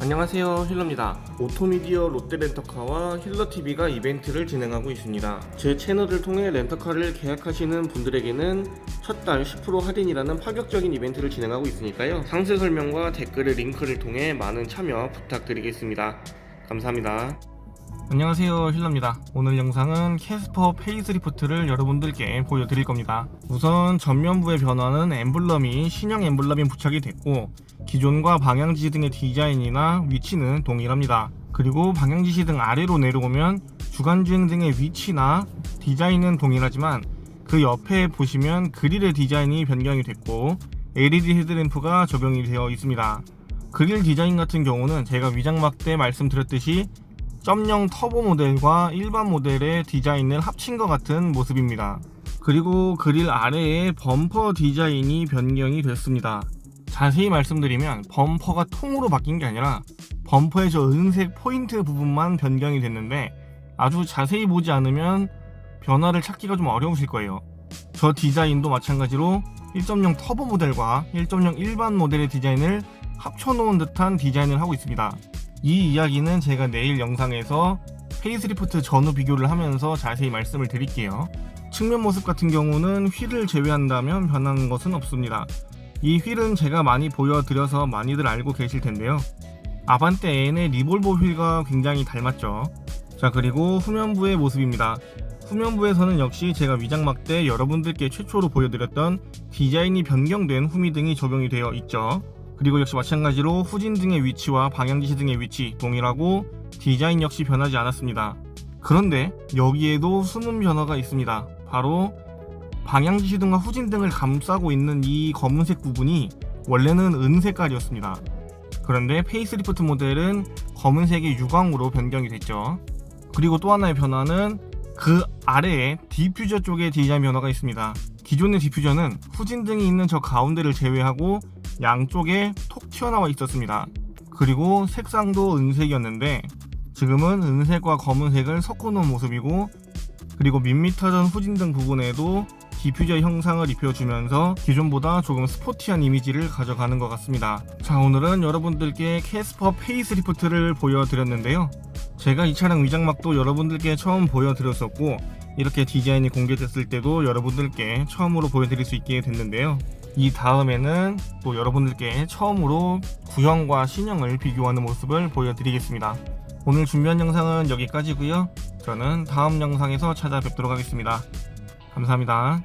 안녕하세요 힐러입니다. 오토미디어 롯데렌터카와 힐러TV가 이벤트를 진행하고 있습니다. 제 채널을 통해 렌터카를 계약하시는 분들에게는 첫 달 10% 할인이라는 파격적인 이벤트를 진행하고 있으니까요. 상세 설명과 댓글의 링크를 통해 많은 참여 부탁드리겠습니다. 감사합니다. 안녕하세요 힐러입니다. 오늘 영상은 캐스퍼 페이스 리포트를 여러분들께 보여드릴 겁니다. 우선 전면부의 변화는 엠블럼이 신형 엠블럼이 부착이 됐고 기존과 방향지시 등의 디자인이나 위치는 동일합니다 그리고 방향지시 등 아래로 내려오면 주간주행 등의 위치나 디자인은 동일하지만 그 옆에 보시면 그릴의 디자인이 변경이 됐고 LED 헤드램프가 적용이 되어 있습니다 그릴 디자인 같은 경우는 제가 위장막 때 말씀드렸듯이 점령 터보 모델과 일반 모델의 디자인을 합친 것 같은 모습입니다. 그리고 그릴 아래에 범퍼 디자인이 변경이 됐습니다. 자세히 말씀드리면 범퍼가 통으로 바뀐 게 아니라 범퍼의 저 은색 포인트 부분만 변경이 됐는데 아주 자세히 보지 않으면 변화를 찾기가 좀 어려우실 거예요. 저 디자인도 마찬가지로 1.0 터보 모델과 1.0 일반 모델의 디자인을 합쳐놓은 듯한 디자인을 하고 있습니다. 이 이야기는 제가 내일 영상에서 페이스리프트 전후 비교를 하면서 자세히 말씀을 드릴게요. 측면 모습 같은 경우는 휠을 제외한다면 변한 것은 없습니다. 이 휠은 제가 많이 보여드려서 많이들 알고 계실 텐데요. 아반떼 N의 리볼버 휠과 굉장히 닮았죠. 자 그리고 후면부의 모습입니다. 후면부에서는 역시 제가 위장막 때 여러분들께 최초로 보여드렸던 디자인이 변경된 후미등이 적용이 되어 있죠. 그리고 역시 마찬가지로 후진 등의 위치와 방향지시 등의 위치 동일하고 디자인 역시 변하지 않았습니다. 그런데 여기에도 숨은 변화가 있습니다. 바로 방향지시 등과 후진 등을 감싸고 있는 이 검은색 부분이 원래는 은색깔이었습니다. 그런데 페이스리프트 모델은 검은색의 유광으로 변경이 됐죠. 그리고 또 하나의 변화는 그 아래에 디퓨저 쪽에 디자인 변화가 있습니다. 기존의 디퓨저는 후진 등이 있는 저 가운데를 제외하고 양쪽에 톡 튀어나와 있었습니다. 그리고 색상도 은색이었는데 지금은 은색과 검은색을 섞어 놓은 모습이고 그리고 밋밋하던 후진 등 부분에도 디퓨저 형상을 입혀주면서 기존보다 조금 스포티한 이미지를 가져가는 것 같습니다. 자 오늘은 여러분들께 캐스퍼 페이스 리프트를 보여드렸는데요. 제가 이 차량 위장막도 여러분들께 처음 보여드렸었고 이렇게 디자인이 공개됐을 때도 여러분들께 처음으로 보여드릴 수 있게 됐는데요. 이 다음에는 또 여러분들께 처음으로 구형과 신형을 비교하는 모습을 보여드리겠습니다. 오늘 준비한 영상은 여기까지고요. 저는 다음 영상에서 찾아뵙도록 하겠습니다. 감사합니다.